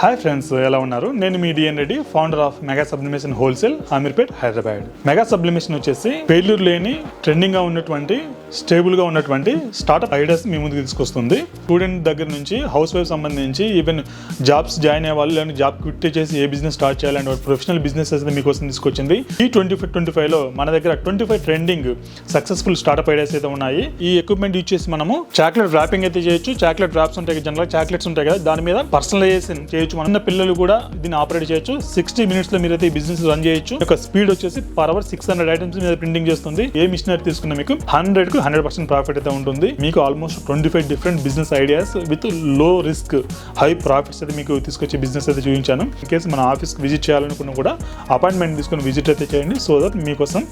Hi friends ఎలా ఉన్నారు? నేను మీ DN Reddy founder of mega sublimation wholesale Ameerpet Hyderabad mega sublimation వచ్చేసి పేర్లూరు లేని ట్రెండింగ్గా ఉన్నటువంటి స్టేబుల్గా ఉన్నటువంటి స్టార్ట్అప్ ఐడియాస్ మీ ముందుకు తీసుకొస్తుంది. స్టూడెంట్ దగ్గర నుంచి హౌస్ వైఫ్ సంబంధించి ఈవెన్ జాబ్స్ జాయిన్ అయ్యే వాళ్ళు లేని జాబ్ క్విట్ చేసి ఏ బిజినెస్ స్టార్ట్ చేయాలని ప్రొఫెషనల్ బిజినెస్ అయితే మీకోసం తీసుకొచ్చింది. ఈ ట్వంటీ ఫైవ్ ట్వంటీ ఫైవ్లో మన దగ్గర twenty five trending successful startup ideas అయితే ఉన్నాయి. ఈ ఎక్విప్మెంట్ యూజ్ చేసి మనము చాక్లెట్ ర్యాపింగ్ అయితే చేయొచ్చు. చాక్లెట్ ర్యాప్స్ ఉంటాయి జనరల్ చాక్లెట్స్ ఉంటాయి కదా దాని మీద పర్సనలైజేషన్ చేయొచ్చు. మన పిల్లలు కూడా దీన్ని ఆపరేట్ చేయొచ్చు. సిక్స్టీ మినిట్స్లో మీరైతే ఈ బిజినెస్ రన్ చేయొచ్చు. యొక్క స్పీడ్ వచ్చేసి per hour six hundred items మీద ప్రింటింగ్ చేస్తుంది. ఏ మిషనరీ తీసుకున్న మీకు హండ్రెడ్కు హండ్రెడ్ పర్సెంట్ ప్రాఫిట్ అయితే ఉంటుంది. మీకు almost twenty five different business ideas with low risk high profits అయితే మీకు తీసుకొచ్చే బిజినెస్ అయితే చూపించాను. ఇన్ కేసు మన ఆఫీస్కి విజిట్ చేయాలనుకున్నా కూడా అపాయింట్మెంట్ తీసుకుని విజిట్ అయితే చేయండి. సో దట్ మీకోసం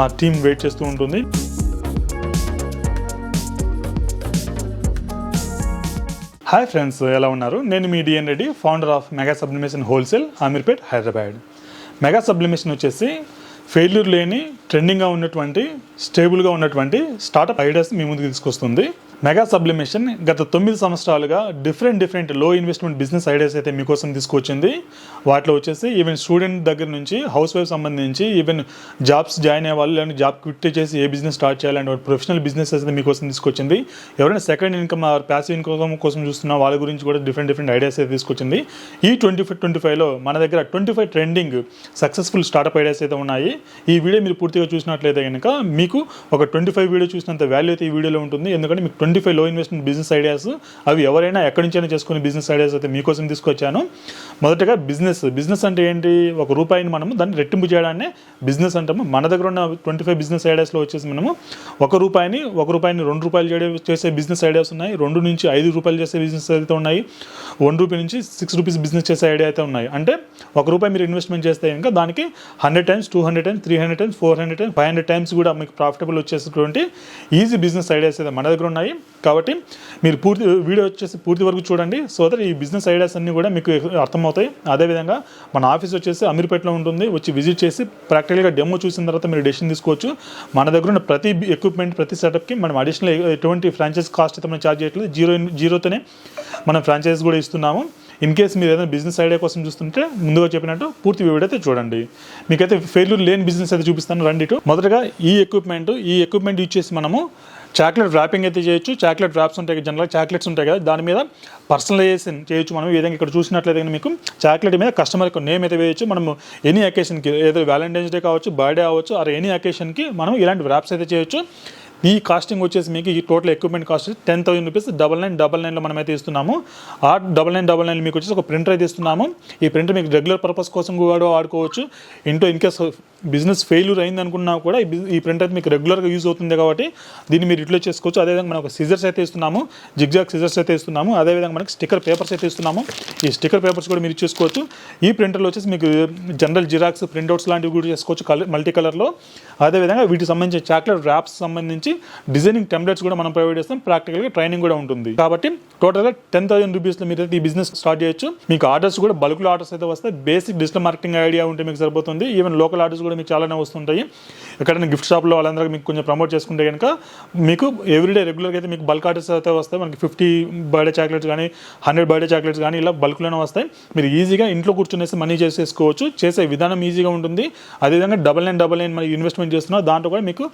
మా టీం వెయిట్ చేస్తూ ఉంటుంది. హాయ్ ఫ్రెండ్స్ ఎలా ఉన్నారు? నేను మీ DN Reddy founder of mega sublimation wholesale Ameerpet Hyderabad mega sublimation వచ్చేసి ఫెయిల్యూర్ లేని ట్రెండింగ్గా ఉన్నటువంటి స్టేబుల్గా ఉన్నటువంటి స్టార్ట్అప్ ఐడియాస్ మీ ముందుకు తీసుకొస్తుంది. మెగా సబ్లిమేషన్ గత తొమ్మిది సంవత్సరాలుగా different different low investment business ideas అయితే మీకోసం తీసుకొచ్చింది. వాటిలో వచ్చేసి ఈవెన్ స్టూడెంట్ దగ్గర నుంచి హౌస్ వైఫ్ సంబంధించి ఈవెన్ జాబ్స్ జాయిన్ అయ్యే వాళ్ళు జాబ్ క్విట్ చేసి ఏ బిజినెస్ స్టార్ట్ చేయాలంటే ప్రొఫెషనల్ బిజినెస్ అయితే మీకోసం తీసుకొచ్చింది. ఎవరైనా second income or passive income కోసం చూస్తున్న వాళ్ళ గురించి కూడా డిఫరెంట్ డిఫరెంట్ ఐడియాస్ అయితే తీసుకొచ్చింది. ఈ ట్వంటీ ఫైవ్ ట్వంటీ ఫైవ్లో మన దగ్గర twenty five trending successful startup ideas అయితే ఉన్నాయి. ఈ వీడియో మీరు పూర్తిగా చూసినట్లయితే కనుక మీకు ఒక ట్వంటీ ఫైవ్ వీడియో చూసినంత వాల్యూ అయితే ఈ వీడియోలో ఉంటుంది. ఎందుకంటే మీకు ట్వంటీ ఫైవ్లో ఇన్వెస్ట్మెంట్ బిజినెస్ ఐడియాస్ అవి ఎవరైనా ఎక్కడి నుంచైనా చేసుకునే బిజినెస్ ఐడియాస్ అయితే మీకోసం తీసుకొచ్చాను. మొదటగా బిజినెస్ బిజినెస్ అంటే ఏంటి? ఒక రూపాయిని మనము దాన్ని రెట్టింపు చేయడాన్ని బిజినెస్ అంటాము. మన దగ్గర ఉన్న ట్వంటీ ఫైవ్ బిజినెస్ ఐడియాస్లో వచ్చేసి మనము ఒక రూపాయిని ఒక రూపాయిని రెండు రూపాయలు చేయడం చేసే బిజినెస్ ఐడియాస్ ఉన్నాయి. రెండు నుంచి ఐదు రూపాయలు చేసే బిజినెస్ అయితే ఉన్నాయి. వన్ రూపీ నుంచి సిక్స్ రూపీస్ బిజినెస్ చేసే ఐడియా అయితే ఉన్నాయి. అంటే ఒక రూపాయి మీరు ఇన్వెస్ట్మెంట్ చేస్తే ఇంకా దానికి hundred times two hundred times three hundred times four hundred times five hundred times కూడా మీకు ప్రాఫిటబుల్ వచ్చేసినటువంటి ఈజీ బిజినెస్ ఐడియాస్ అయితే మన దగ్గర ఉన్నాయి. కాబట్టి మీరు పూర్తి వీడియో వచ్చేసి పూర్తి వరకు చూడండి. సో దట్ ఈ బిజినెస్ ఐడియాస్ అన్నీ కూడా మీకు అర్థమవుతాయి. అదేవిధంగా మన ఆఫీస్ వచ్చేసి అమీర్పేటలో ఉంటుంది. వచ్చి విజిట్ చేసి ప్రాక్టికల్గా డెమో చూసిన తర్వాత మీరు డెసిషన్ తీసుకోవచ్చు. మన దగ్గర ఉన్న ప్రతి ఎక్విప్మెంట్ ప్రతి సెటప్కి మనం అడిషనల్ ఎటువంటి ఫ్రాంచైజ్ కాస్ట్ అయితే మనం ఛార్జ్ చేయట్లేదు. జీరో జీరోతోనే మనం ఫ్రాంచైజ్ కూడా ఇస్తున్నాము. ఇన్ కేస్ మీరు ఏదైనా బిజినెస్ ఐడియా కోసం చూస్తుంటే ముందుగా చెప్పినట్టు పూర్తి వీడియో అయితే చూడండి. మీకైతే ఫెయిల్యూర్ లేని బిజినెస్ అయితే చూపిస్తాను. రండి ఇటు. మొదటగా ఈ ఎక్విప్మెంట్ ఈ ఎక్విప్మెంట్ యూజ్ చేసి మనము చాక్లెట్ ర్యాపింగ్ అయితే చేయొచ్చు. చాక్లెట్ ర్యాప్స్ ఉంటాయి కదా జనరల్ చాక్లెట్స్ ఉంటాయి కదా. దాని మీద పర్సనలైజేషన్ చేయొచ్చు మనం. ఈ విధంగా ఇక్కడ చూసినట్లయితే మీకు చాక్లెట్ మీద కస్టమర్ యొక్క నేమ్ అయితే వేయచ్చు. మనం ఎనీ అకేషన్కి ఏదో వ్యాలంటైన్స్ డే కావచ్చు బర్త్డే అవ్వచ్చు ఆర్ ఎనీ అకేషన్కి మనం ఇలాంటి ర్యాప్స్ అయితే చేయొచ్చు. ఈ కాస్టింగ్ వచ్చేసి మీకు ఈ total equipment cost ten thousand rupees. Double nine double నైన్లో మనం అయితే ఇస్తున్నాము. ఆ డబల్ నైన్ డబల్ నైన్ మీకు వచ్చేసి ఒక ప్రింటర్ అయితే ఇస్తున్నాము. ఈ ప్రింటర్ మీకు రెగ్యులర్ పర్పస్ కోసం కూడా వాడుకోవచ్చు. ఇంటో ఇన్ కేస్ బిజినెస్ ఫెయిల్యూర్ అయింది అనుకున్నా కూడా ఈ ఈ ప్రింటర్ మీకు రెగ్యులర్గా యూజ్ అవుతుంది కాబట్టి దీన్ని మీరు ఇట్లా చేసుకోవచ్చు. అదేవిధంగా మనకు సిజర్స్ అయితే ఇస్తున్నాము జిగ్జాగ్ సిజర్స్ అయితే ఇస్తున్నాము అదేవిధంగా మనకి స్టిక్కర్ పేపర్స్ అయితే ఇస్తున్నాము ఈ స్టిక్కర్ పేపర్స్ కూడా మీరు చేసుకోవచ్చు. ఈ ప్రింటర్లో వచ్చేసి మీకు జనరల్ జిరాక్స్ ప్రింట్అవుట్స్ లాంటివి కూడా చేసుకోవచ్చు కలర్ మల్టీ కలర్లో అదేవిధంగా వీటికి సంబంధించిన చాక్లెట్ ర్యాప్స్ సంబంధించి డిజైనింగ్ టెంప్లెట్స్ కూడా మనం ప్రొవైడ్ చేస్తాం. ప్రాక్టికల్గా ట్రైనింగ్ కూడా ఉంటుంది. కాబట్టి టోటల్గా టెన్ థౌసండ్ రూపీస్లో మీరు అయితే ఈ బిజినెస్ స్టార్ట్ చేయొచ్చు. మీకు ఆర్డర్స్ కూడా బల్క్లో ఆర్డర్స్ అయితే వస్తాయి. బేసిక్ డిజిటల్ మార్కెటింగ్ ఐడియా ఉంటే మీకు సరిపోతుంది. ఈవెన్ లోకల్ ఆర్డర్స్ కూడా మీకు చాలానే వస్తుంటాయి. ఎక్కడైనా గిఫ్ట్ షాప్లో వాళ్ళందరూ మీకు కొంచెం ప్రమోట్ చేసుకుంటే కనుక మీకు ఎవ్రీడే రెగ్యులర్గా అయితే మీకు బల్క్ ఆర్డర్స్ అయితే వస్తాయి. మనకి ఫిఫ్టీ బర్త్డే చాక్లెట్స్ కానీ హండ్రెడ్ బర్త్డే చాక్లెట్స్ కానీ ఇలా బల్క్లోనే వస్తాయి. మీరు ఈజీగా ఇంట్లో కూర్చునేసి మనీ చేసేసుకోవచ్చు. చేసే విధానం ఈజీగా ఉంటుంది. అదేవిధంగా డబల్ నైన్ డబల్ నైన్ మనకి ఇన్వెస్ట్మెంట్ చేస్తున్నా దాంట్లో కూడా మీకు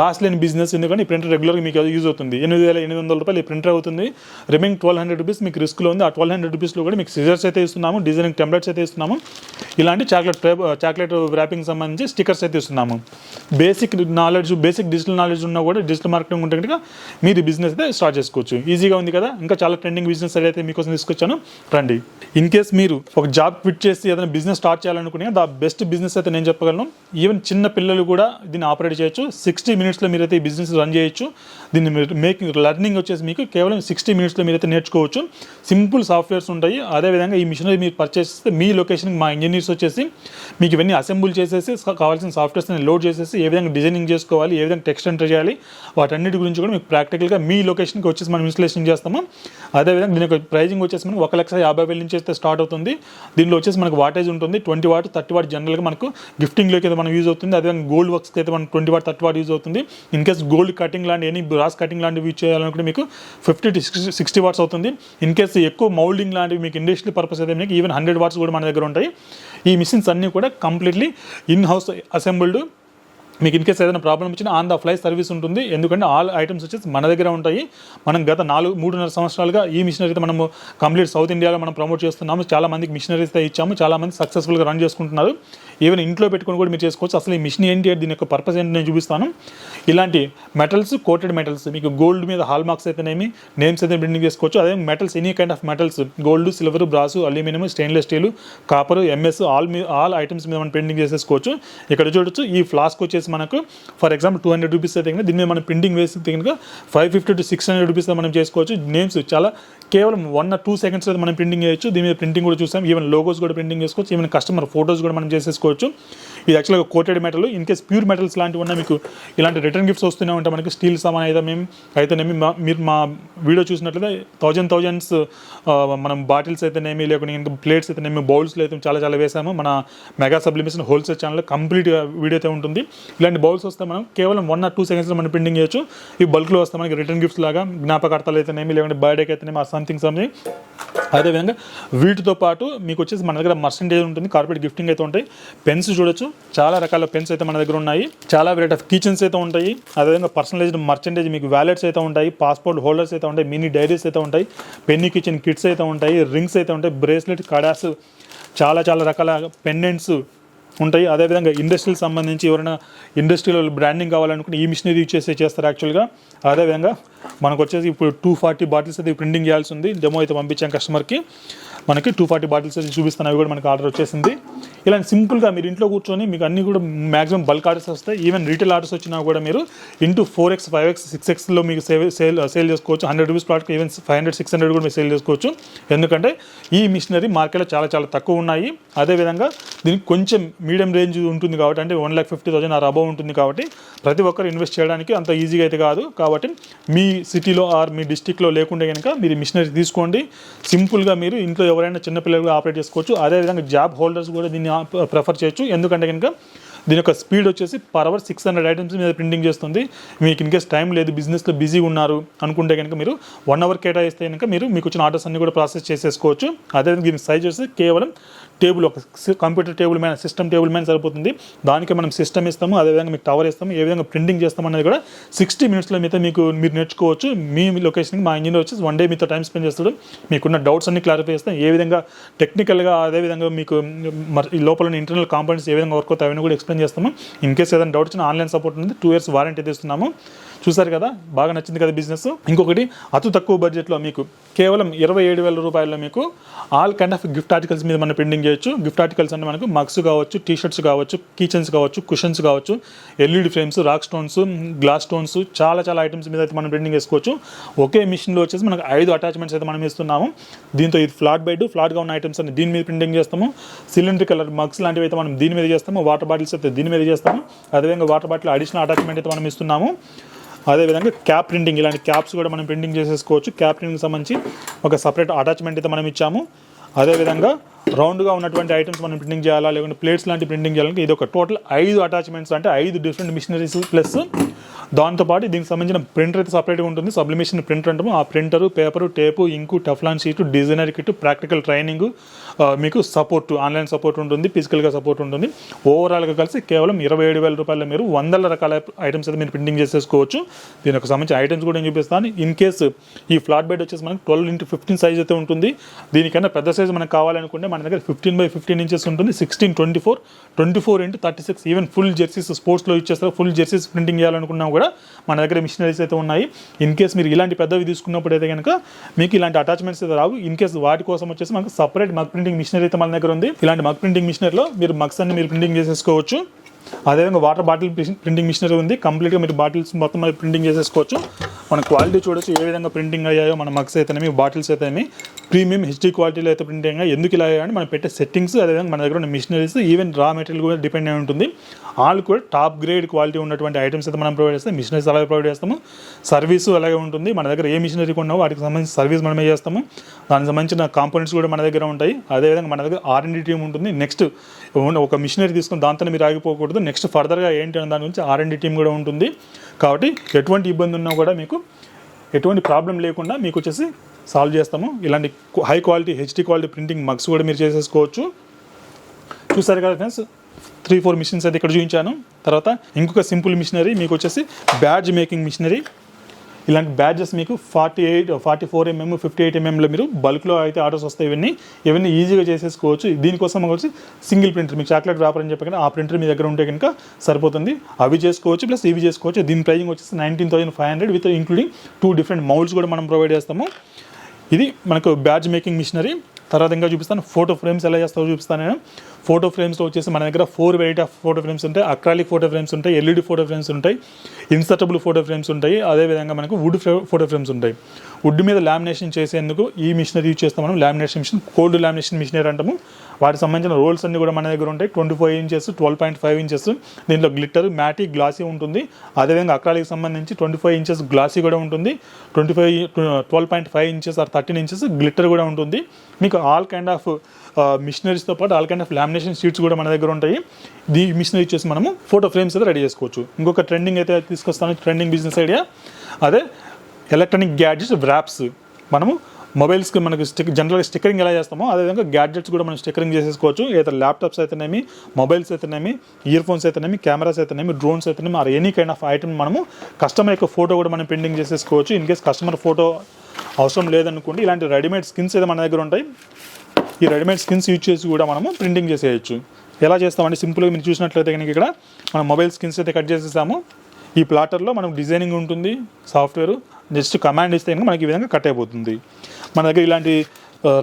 లాస్ట్ లేని బిజినెస్ ఎందుకంటే ఈ ప్రింటర్ రెగ్యులర్గా మీకు యూజ్ అవుతుంది. ఎనిమిది వేల ఎనిమిది వందల రూపాయలు ఈ ప్రింటర్ అవుతుంది. రిమింగ్ ట్వెల్వ్ హండ్రెడ్ రూపీస్ మీకు రిస్క్లో ఉంది. ఆ ట్వెల్వ్ హండ్రెడ్ రూపీస్లో కూడా మీకు సిజర్స్ అయితే ఇస్తున్నాము డిజైనింగ్ టెంప్లెట్స్ అయితే ఇస్తున్నాము. ఇలాంటి చాక్లెట్ చాక్లెట్ ర్యాపింగ్ సంబంధించి స్టిక్కర్స్ అయితే ఇస్తున్నాము. Basic knowledge basic digital knowledge ఉన్నా కూడా డిజిటల్ మార్కెటింగ్ ఉంటే కనుక మీరు బిజినెస్ అయితే స్టార్ట్ చేసుకోవచ్చు. ఈజీగా ఉంది కదా? ఇంకా చాలా ట్రెండింగ్ బిజినెస్ అయితే మీకోసం తీసుకొచ్చాను. రండి. ఇన్ కేస్ మీరు ఒక జాబ్ క్విట్ చేసి ఏదైనా బిజినెస్ స్టార్ట్ చేయాలనుకునే దా బెస్ట్ బిజినెస్ అయితే నేను చెప్పగలను. ఈవెన్ చిన్న పిల్లలు కూడా దీన్ని ఆపరేట్ చేయొచ్చు. సిక్స్టీ మినిట్స్లో మీరైతే ఈ బిజినెస్ రన్ చేయొచ్చు. దీన్ని మేకింగ్ లెర్నింగ్ వచ్చేసి మీకు కేవలం సిక్స్టీ మినిట్స్లో మీరైతే నేర్చుకోవచ్చు. సింపుల్ సాఫ్ట్వేర్స్ ఉంటాయి. అదేవిధంగా ఈ మిషనరీ మీరు పర్చేస్ చేస్తే మీ లొకేషన్కి మా ఇంజనీర్స్ వచ్చేసి మీకు ఇవన్నీ అసెంబుల్ చేసేసి కావాల్సిన సాఫ్ట్వేర్స్ని లోడ్ చేసేసి ఏ విధంగా డిజైనింగ్ చేసుకోవాలి ఏ విధంగా టెక్స్ట్ ఎంటర్ చేయాలి వాటన్నిటి గురించి కూడా మీకు ప్రాక్టికల్గా మీ లొకేషన్కి వచ్చేసి మనం ఇన్స్టలేషన్ చేస్తాము. అదేవిధంగా దీని యొక్క ప్రైజింగ్ వచ్చేసి మనం ఒక లక్ష యాభై వేల నుంచి అయితే స్టార్ట్ అవుతుంది. దీనిలో వచ్చేసి మనకు వాటేజ్ ఉంటుంది ట్వంటీ వాట్ థర్టీ వాట్ జనరల్గా మనకు గిఫ్టింగ్లోకి అయితే మనం యూజ్ అవుతుంది. అదేవిధంగా గోల్డ్ వర్క్స్కి అయితే మనకు twenty watt thirty watt use అవుతుంది. ఇన్ కేస్ గోల్డ్ కటింగ్ లాంటి ఎనీ బ్రాస్ కటింగ్ లాంటివి యూజ్ చేయాలనుకుంటే మీకు fifty to sixty sixty watts అవుతుంది. ఇన్ కేస్ ఎక్కువ మౌల్డింగ్ లాంటివి మీకు ఇండస్ట్రియల్ పర్పస్ అయితే మీకు ఈవెన్ హండ్రెడ్ వాట్స్ కూడా మన దగ్గర ఉంటాయి. ఈ మిషన్స్ అన్నీ కూడా కంప్లీట్లీ ఇన్ హౌస్ అసెంబుల్డ్ మీకు ఇన్ కేస్ ఏదైనా ప్రాబ్లం వచ్చినా ఆన్ ద ఫ్లై సర్వీస్ ఉంటుంది. ఎందుకంటే ఆల్ ఐటమ్స్ వచ్చేసి మన దగ్గర ఉంటాయి. మనం గత నాలుగు మూడున్నర సంవత్సరాలుగా ఈ మిషనరీ అయితే మనము కంప్లీట్ సౌత్ ఇండియాలో మనం ప్రమోట్ చేస్తున్నాము. చాలా మందికి మిషనరీస్ అయితే ఇచ్చాము. చాలా మంది సక్సెస్ఫుల్గా రన్ చేసుకుంటున్నారు. ఈవెన్ ఇంట్లో పెట్టుకొని కూడా మీరు చేసుకోవచ్చు. అసలు ఈ మిషన్ ఏంటి? దీని యొక్క పర్పస్ ఏంటి నేను చూపిస్తాను. ఇలాంటి మెటల్స్ కోటెడ్ మెటల్స్ మీకు గోల్డ్ మీద హాల్ మార్క్స్ అయితేనేమి నేమ్స్ అయితే బిల్డింగ్ చేసుకోవచ్చు. అదే metals any kind of metals gold silver brass aluminium stainless steel copper MS all me all items మీద మనం పెయింటింగ్ చేసేసుకోవచ్చు. ఇక్కడ చూడొచ్చు ఈ ఫ్లాస్క్ వచ్చేసి మనకు for example two hundred rupees అయితే దీని మీద మనం ప్రింటింగ్ వేసి కనుక five fifty to six hundred rupees మనం చేసుకోవచ్చు. నేమ్స్ చాలా కేవలం వన్ ఆర్ టూ సెకండ్స్ అయితే మనం ప్రింటింగ్ చేయొచ్చు. దీని మీద ప్రింటింగ్ కూడా చూసాం ఈవెన్ లోగోస్ కూడా ప్రింటింగ్ చేసుకోవచ్చు. ఈవెన్ కస్టమర్ ఫోటోస్ కూడా మనం చేసేసుకోవచ్చు. ఇది యాక్చువల్గా coated metal in case pure metals లాంటివి ఉన్నా మీకు ఇలాంటి రిటర్న్ గిఫ్ట్స్ వస్తూనే ఉంటాయి. మనకి స్టీల్ సామాన్ అయితే మేము అయితేనేమి మా- మీరు మా వీడియో చూసినట్లయితే థౌజండ్ థౌజండ్స్ మనం బాటిల్స్ అయితేనేమి లేకుండా ఇంకా ప్లేట్స్ అయితేనేమి బౌల్స్లో అయితే చాలా చాలా వేసాము. మన mega sublimation wholesale channel complete video అయితే ఉంటుంది. ఇలాంటి బౌల్స్ వస్తే మనం కేవలం వన్ ఆర్ టూ సెకండ్స్లో మనం ప్రింటింగ్ చేయొచ్చు. ఈ బల్క్లో వస్తే మనకి రిటర్న్ గిఫ్ట్స్ లాగా జ్ఞాపకార్థాలు అయితేనేమి లేకుంటే బర్త్డేకి అయితేనేమి ఆ సంథింగ్ సంథింగ్ అదేవిధంగా వీటితో పాటు మీకు వచ్చేసి మన దగ్గర మర్సంటేజ్ ఉంటుంది కార్పొరేట్ గిఫ్టింగ్ అయితే ఉంటాయి. పెన్స్ చూడొచ్చు. చాలా రకాల పెన్స్ అయితే మన దగ్గర ఉన్నాయి. చాలా వెరైటీ ఆఫ్ కిచెన్స్ అయితే ఉంటాయి. అదేవిధంగా పర్సనలైజ్డ్ మర్చంటేజ్ మీకు వ్యాలెట్స్ అయితే ఉంటాయి. పాస్పోర్ట్ హోల్డర్స్ అయితే ఉంటాయి. మినీ డైరీస్ అయితే ఉంటాయి. పెన్ని కిచెన్ కిట్స్ అయితే ఉంటాయి. రింగ్స్ అయితే ఉంటాయి. బ్రేస్లెట్ కడాస్ చాలా చాలా రకాల పెండెంట్స్ ఉంటాయి. అదేవిధంగా ఇండస్ట్రీకి సంబంధించి ఎవరైనా ఇండస్ట్రీలో బ్రాండింగ్ కావాలనుకుంటే ఈ మిషనరీ యూజ్ చేసే చేస్తారు యాక్చువల్గా. అదేవిధంగా మనకు వచ్చేసి ఇప్పుడు టూ ఫార్టీ బాటిల్స్ అయితే ప్రింటింగ్ చేయాల్సి ఉంది. డెమో అయితే పంపించాం కస్టమర్కి మనకి టూ ఫార్టీ బాటిల్స్ అయితే చూపిస్తాను. అవి కూడా మనకి ఆర్డర్ వచ్చేసింది. ఇలాంటి సింపుల్గా మీరు ఇంట్లో కూర్చొని మీకు అన్ని కూడా మాక్సిమం బల్క్ ఆర్డర్స్ వస్తాయి. ఈవెన్ రీటైల్ ఆర్డర్స్ వచ్చినా కూడా మీరు into four X five X six ఎక్స్లో మీకు సేల్ సేల్ సేల్ చేసుకోవచ్చు. Hundred rupees ప్లాట్కి even five hundred six hundred కూడా మీరు సేల్ చేసుకోవచ్చు. ఎందుకంటే ఈ మిషనరీ మార్కెట్లో చాలా చాలా తక్కువ ఉన్నాయి. అదేవిధంగా దీనికి కొంచెం మీడియం రేంజ్ ఉంటుంది కాబట్టి అంటే one lakh fifty thousand or above ఉంటుంది కాబట్టి ప్రతి ఒక్కరు ఇన్వెస్ట్ చేయడానికి అంత ఈజీగా అయితే కాదు. కాబట్టి మీ సిటీలో ఆర్ మీ డిస్టిక్లో లేకుంటే కనుక మీరు మిషనరీ తీసుకోండి. సింపుల్గా మీరు ఇంట్లో ఎవరైనా చిన్నపిల్లలు ఆపరేట్ చేసుకోవచ్చు. అదేవిధంగా జాబ్ హోల్డర్స్ కూడా దీన్ని ప్రిఫర్ చేయొచ్చు. ఎందుకంటే కనుక దీని యొక్క స్పీడ్ వచ్చేసి per hour six hundred items మీద ప్రింటింగ్ చేస్తుంది. మీకు ఇన్కేస్ టైం లేదు బిజినెస్లో బిజీ ఉన్నారు అనుకుంటే కనుక మీరు వన్ అవర్ కేటాయిస్తే కనుక మీరు మీకు వచ్చిన ఆర్డర్స్ అన్ని కూడా ప్రాసెస్ చేసేసుకోవచ్చు. అదేవిధంగా దీని సైజ్ వచ్చేసి కేవలం టేబుల్ ఒక కంప్యూటర్ టేబుల్ మీద సిస్టమ్ టేబుల్ మీద సరిపోతుంది. దానికి మనం సిస్టమ్ ఇస్తాము అదేవిధంగా మీకు టవర్ ఇస్తాము ఏ విధంగా ప్రింటింగ్ చేస్తాం అనేది కూడా సిక్స్టీ మినిట్స్లో మీతో మీకు మీరు నేర్చుకోవచ్చు. మీ లొకేషన్కి మా ఇంజనీర్ వచ్చి వన్ డే మీతో టైం స్పెండ్ చేస్తాడు. మీకున్న డౌట్స్ అన్ని క్లారిఫై చేస్తాం. ఏ విధంగా టెక్నికల్గా అదేవిధంగా మీకు మరి ఈ లోపల ఇంటర్నల్ కాంపోనెంట్స్ ఏ విధంగా వర్క్ అవుతాయి అవన్నీ కూడా ఎక్స్ప్లెయిన్ చేస్తాము. ఇన్ కేస్ ఏదైనా డౌట్ వచ్చినా ఆన్లైన్ సపోర్ట్ ఉంది. టూ ఇయర్స్ వారంటీ తీస్తున్నాము. చూసారు కదా బాగా నచ్చింది కదా బిజినెస్. ఇంకొకటి అతి తక్కువ బడ్జెట్లో మీకు కేవలం ఇరవై ఏడు వేల రూపాయల్లో మీకు all kind of gift articles మీద మనం ప్రింటింగ్ చేయొచ్చు. గిఫ్ట్ ఆర్టికల్స్ అంటే మనకు మగ్స్ కావచ్చు టీ షర్ట్స్ కావచ్చు కీచెన్స్ కావచ్చు కుషన్స్ కావచ్చు LED frames rock stones glass stones చాలా చాలా ఐటమ్స్ మీద అయితే మనం ప్రింటింగ్ చేసుకోవచ్చు. ఒకే మిషన్లో వచ్చేసి మనకు ఐదు అటాచ్మెంట్స్ అయితే మనం ఇస్తున్నాము. దీంతో ఇది ఫ్లాట్ బెడ్ ఫ్లాట్గా ఉన్న ఐటమ్స్ అన్ని దీని మీద ప్రింటింగ్ చేస్తాము. సిలిండర్ కలర్ మగ్స్ లాంటివి అయితే మనం దీని మీద చేస్తాము. వాటర్ బాటిల్స్ అయితే దీని మీద చేస్తాము. అదేవిధంగా వాటర్ బాటిల్ అడిషనల్ అటాచ్మెంట్ అయితే మనం ఇస్తున్నాము. అదేవిధంగా క్యాప్ ప్రింటింగ్ ఇలాంటి క్యాప్స్ కూడా మనం ప్రింటింగ్ చేసేసుకోవచ్చు. క్యాప్ ప్రింటింగ్ సంబంధించి ఒక సపరేట్ అటాచ్మెంట్ అయితే మనం ఇచ్చాము. అదేవిధంగా రౌండ్గా ఉన్నటువంటి ఐటమ్స్ మనం ప్రింటింగ్ చేయాలా లేకుంటే ప్లేట్స్ లాంటి ప్రింటింగ్ చేయాలంటే ఇది ఒక టోటల్ ఐదు అటాచ్మెంట్స్ అంటే ఐదు డిఫరెంట్ మిషనరీస్ ప్లస్ దాంతోపాటు దీనికి సంబంధించిన ప్రింటర్ అయితే సపరేట్గా ఉంటుంది. సబ్లిమేషన్ ప్రింటర్ అంటాము. ఆ printer paper tape ink Teflon sheet designer kit practical training మీకు సపోర్ట్ ఆన్లైన్ సపోర్ట్ ఉంటుంది ఫిజికల్గా సపోర్ట్ ఉంటుంది. ఓవరాల్గా కలిసి కేవలం ఇరవై ఏడు వేల రూపాయలు మీరు వందల రకాల ఐటమ్స్ అయితే మీరు ప్రింటింగ్ చేసేసుకోవచ్చు. దీనికి సంబంధించిన ఐటమ్స్ కూడా నేను చూపిస్తాను. ఇన్ కేసు ఈ ఫ్లాట్ బెడ్ వచ్చేసి మనకి ట్వెల్వ్ ఇంటూ ఫిఫ్టీన్ సైజ్ అయితే ఉంటుంది. దీనికన్నా పెద్ద సైజ్ మనకు కావాలనుకుంటే మన మన దగ్గర ఫిఫ్టీన్ బై ఫిఫ్టీన్ ఇంచెస్ ఉంటుంది sixteen twenty four twenty four into thirty six even full jerseys స్పోర్ట్స్లో ఇచ్చేస్తారు ఫుల్ జెర్సీస్ ప్రింటింగ్ చేయాలనుకున్నా కూడా మన దగ్గర మిషనరీస్ అయితే ఉన్నాయి. ఇన్ కేస్ మీరు ఇలాంటి పెద్దవి తీసుకున్నప్పుడు అయితే కనుక మీకు ఇలాంటి అటాచ్మెంట్స్ అయితే రావు. ఇన్ కేస్ వాటి కోసం వచ్చేసి మనకు సపరేట్ మగ్ ప్రింటింగ్ మిషనరీ అయితే మన దగ్గర ఉంది. ఇలాంటి మగ్ ప్రింటింగ్ మిషనరీలో మీరు మగ్స్ అన్ని మీరు ప్రింటింగ్ చేసేసుకోవచ్చు. అదేవిధంగా వాటర్ బాటిల్ ప్రింటింగ్ మిషనరీ ఉంది. కంప్లీట్గా మీరు బాటిల్స్ మొత్తం ప్రింటింగ్ చేసేసుకోవచ్చు. మన క్వాలిటీ చూడొచ్చు ఏ విధంగా ప్రింటింగ్ అయ్యాయో మన మగ్స్ అయితేనేమి బాటిల్స్ అయితేనేమి. ప్రీమియం హెచ్డీ క్వాలిటీలో అయితే ప్రింటింగ్ ఎందుకు ఇలా అని మనం పెట్టే సెట్టింగ్స్ అదేవిధంగా మన దగ్గర ఉన్న మిషనరీస్ ఈవెన్ రా మెటీరియల్ కూడా డిపెండ్ అయి ఉంటుంది. ఆల్ కూడా టాప్ గ్రేడ్ క్వాలిటీ ఉన్నటువంటి ఐటమ్స్ అయితే మనం ప్రొవైడ్ చేస్తాం. మిషనరీస్ అలాగే ప్రొవైడ్ చేస్తాము. సర్వీస్ అలాగే ఉంటుంది. మన దగ్గర ఏ మిషనరీ కొన్నా వాటికి సంబంధించిన సర్వీస్ మనమే చేస్తాము. దానికి సంబంధించిన కాంపోనెంట్స్ కూడా మన దగ్గర ఉంటాయి. అదేవిధంగా మన దగ్గర ఆర్ఎండి టీం ఉంటుంది. నెక్స్ట్ ఒక మిషనరీ తీసుకుని దాంతో మీరు ఆగిపోకూడదు. నెక్స్ట్ ఫర్దర్గా ఏంటి అనే దాని గురించి ఆర్ఎండి టీం టీమ్ కూడా ఉంటుంది. కాబట్టి ఎటువంటి ఇబ్బంది ఉన్నా కూడా మీకు ఎటువంటి ప్రాబ్లం లేకుండా మీకు వచ్చేసి సాల్వ్ చేస్తాము. ఇలాంటి high quality HD quality printing mugs కూడా మీరు చేసేసుకోవచ్చు. చూసారు కదా ఫ్రెండ్స్ త్రీ ఫోర్ మిషన్స్ అయితే ఇక్కడ చూపించాను. తర్వాత ఇంకొక సింపుల్ మిషనరీ మీకు వచ్చేసి బ్యాడ్జ్ మేకింగ్ మిషనరీ ఇలాంటి బ్యాడ్జెస్ మీకు forty eight forty four MM fifty eight ఎంఎంలో మీరు బల్క్లో అయితే ఆర్డర్స్ వస్తాయి ఇవన్నీ. ఇవన్నీ ఈజీగా చేసేసుకోవచ్చు. దీనికోసం వచ్చి సింగిల్ ప్రింటర్ మీకు చాక్లెట్ వ్యాపారం అని చెప్పి ఆ ప్రింటర్ మీ దగ్గర ఉంటే కనుక సరిపోతుంది. అవి చేసుకోవచ్చు ప్లస్ ఇవి చేసుకోవచ్చు. దీని ప్రైజింగ్ వచ్చేసి nineteen thousand five hundred with including two different moulds కూడా మనం ప్రొవైడ్ చేస్తాము. ఇది మనకు బ్యాడ్జ్ మేకింగ్ మిషనరీ. తర్వాత ఇంకా చూపిస్తాను ఫోటో ఫ్రేమ్స్ ఎలా చేస్తావో చూపిస్తాను నేను. ఫోటో ఫ్రేమ్స్లో వచ్చేసి మన దగ్గర four variety of photo frames ఉంటాయి. అక్రాలిక్ ఫోటో ఫ్రేమ్స్ ఉంటాయి ఎల్ఈడి ఫోటో ఫ్రేమ్స్ ఉంటాయి ఇన్సర్టబుల్ ఫోటో ఫ్రేమ్స్ ఉంటాయి. అదేవిధంగా మనకు వుడ్ ఫోటో ఫ్రేమ్స్ ఉంటాయి. వుడ్ మీద లామినేషన్ చేసేందుకు ఈ మిషనరీ యూజ్ చేస్తాం మనం. Lamination machine cold lamination machinery అంటాము. వాటికి సంబంధించిన రోల్స్ అన్ని కూడా మన దగ్గర ఉంటాయి. Twenty four inches twelve point five inches. దీంట్లో గ్లిట్టర్ మ్యాటీ గ్లాసీ ఉంటుంది. అదేవిధంగా అక్రాలికి సంబంధించి ట్వంటీ ఫైవ్ ఇంచెస్ గ్లాసీ కూడా ఉంటుంది. Twenty five twelve point five inches or thirteen inches glitter కూడా ఉంటుంది. మీకు ఆల్ కైండ్ ఆఫ్ మిషనరీస్తో పాటు all kind of lamination sheets కూడా మన దగ్గర ఉంటాయి. దీ మిషనరీ ఇచ్చేసి మనము ఫోటో ఫ్రేమ్స్ అయితే రెడీ చేసుకోవచ్చు. ఇంకొక ట్రెండింగ్ అయితే తీసుకొస్తాను. ట్రెండింగ్ బిజినెస్ ఐడియా అదే ఎలక్ట్రానిక్ గ్యాడ్జెట్స్ వ్రాప్స్ మనము మొబైల్స్కి మనకి స్టిక్ జనరల్గా స్టిక్కరింగ్ ఎలా చేస్తామో అదేవిధంగా గ్యాడ్జెట్స్ కూడా మనం స్టిక్కరింగ్ చేసేసుకోవచ్చు. ఏదైతే ల్యాప్టాప్స్ అయితేనేమి మొబైల్స్ అయితేనేమి ఇయర్ ఫోన్స్ అయితేనేమి కెమెరాస్ అయితేనేమి డ్రోన్స్ అయితేనేమి or any kind of item మనము కస్టమర్ యొక్క ఫోటో కూడా మనం ప్రింటింగ్ చేసేసుకోవచ్చు. ఇన్ కేస్ కస్టమర్ ఫోటో అవసరం లేదనుకోండి ఇలాంటి రెడీమేడ్ స్కిన్స్ అయితే మన దగ్గర ఉంటాయి ఈ రెడీమేడ్ స్కిన్స్ యూజ్ చేసి కూడా మనము ప్రింటింగ్ చేసేయచ్చు. ఎలా చేస్తామంటే సింపుల్గా మీరు చూసినట్లయితే కనుక ఇక్కడ మనం మొబైల్ స్కిన్స్ అయితే కట్ చేసేసాము. ఈ ప్లాటర్లో మనం డిజైనింగ్ ఉంటుంది సాఫ్ట్వేర్. జస్ట్ కమాండ్ ఇస్తే కనుక మనకి ఈ విధంగా కట్ అయిపోతుంది. మన దగ్గర ఇలాంటి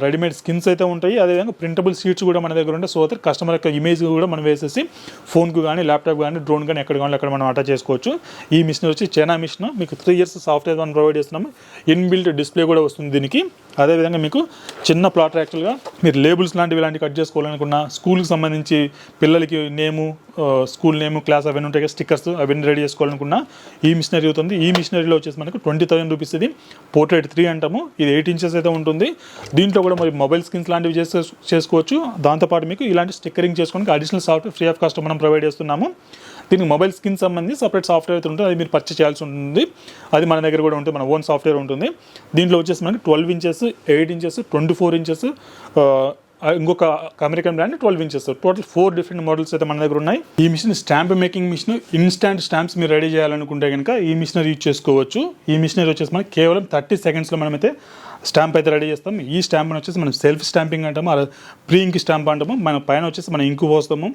రెడీమేడ్ స్కిన్స్ అయితే ఉంటాయి. అదేవిధంగా ప్రింటబుల్ సీట్స్ కూడా మన దగ్గర ఉంటాయి సో దట్ కస్టమర్ యొక్క ఇమేజ్ కూడా మనం వేసేసి ఫోన్కు కానీ ల్యాప్టాప్ కానీ డ్రోన్ కానీ ఎక్కడ కానీ అక్కడ మనం అటాచ్ చేసుకోవచ్చు. ఈ మిషన్ వచ్చి చైనా మిషన్. మీకు త్రీ ఇయర్స్ సాఫ్ట్వేర్ మనం ప్రొవైడ్ చేస్తున్నాము. ఇన్బిల్ట్ డిస్ప్లే కూడా వస్తుంది దీనికి. అదేవిధంగా మీకు చిన్న ప్లాటర్ యాక్చువల్గా మీరు లేబుల్స్ లాంటివి ఇలాంటివి కట్ చేసుకోవాలనుకున్న స్కూల్కి సంబంధించి పిల్లలకి నేము స్కూల్ నేమ్ క్లాస్ అవన్నీ ఉంటాయి స్టిక్కర్స్ అవన్నీ రెడీ చేసుకోవాలనుకున్నా ఈ మిషనరీ అవుతుంది. ఈ మిషనరీలో వచ్చేసి మనకు ట్వంటీ థౌసండ్ రూపీస్ ఇది. పోర్ట్రేట్ త్రీ అంటాము. ఇది ఎయిట్ ఇంచెస్ అయితే ఉంటుంది. దీంట్లో కూడా మరి మొబైల్ స్క్రీన్స్ లాంటివి చేసే చేసుకోవచ్చు. దాంతోపాటు మీకు ఇలాంటి స్టిక్కరింగ్ చేసుకోవడానికి additional software free of cost మనం ప్రొవైడ్ చేస్తున్నాము. దీనికి మొబైల్ స్కిన్ సంబంధించి సపరేట్ సాఫ్ట్వేర్ అయితే ఉంటుంది. అది మీరు పర్చేస్ చేయాల్సి ఉంటుంది. అది మన దగ్గర కూడా ఉంటుంది. మన ఓన్ సాఫ్ట్వేర్ ఉంటుంది. దీంట్లో వచ్చేసి మనకి twelve inches eight inches twenty four inches ఇంకొక American brand twelve inches total four different models అయితే మన దగ్గర ఉన్నాయి. ఈ machine stamp making machine instant stamps మీరు రెడీ చేయాలనుకుంటే కనుక ఈ మిషనరీ యూజ్ చేసుకోవచ్చు. ఈ మిషనరీ వచ్చేసి మనకి కేవలం థర్టీ సెకండ్స్లో మనమైతే స్టాంప్ అయితే రెడీ చేస్తాం. ఈ స్టాంప్ వచ్చేసి మనం సెల్ఫ్ స్టాంపింగ్ అంటాము. అలా ప్రీ ఇంక్ స్టాంప్ అంటాము. మన పైన వచ్చేసి మనం ఇంకు పోస్తాము.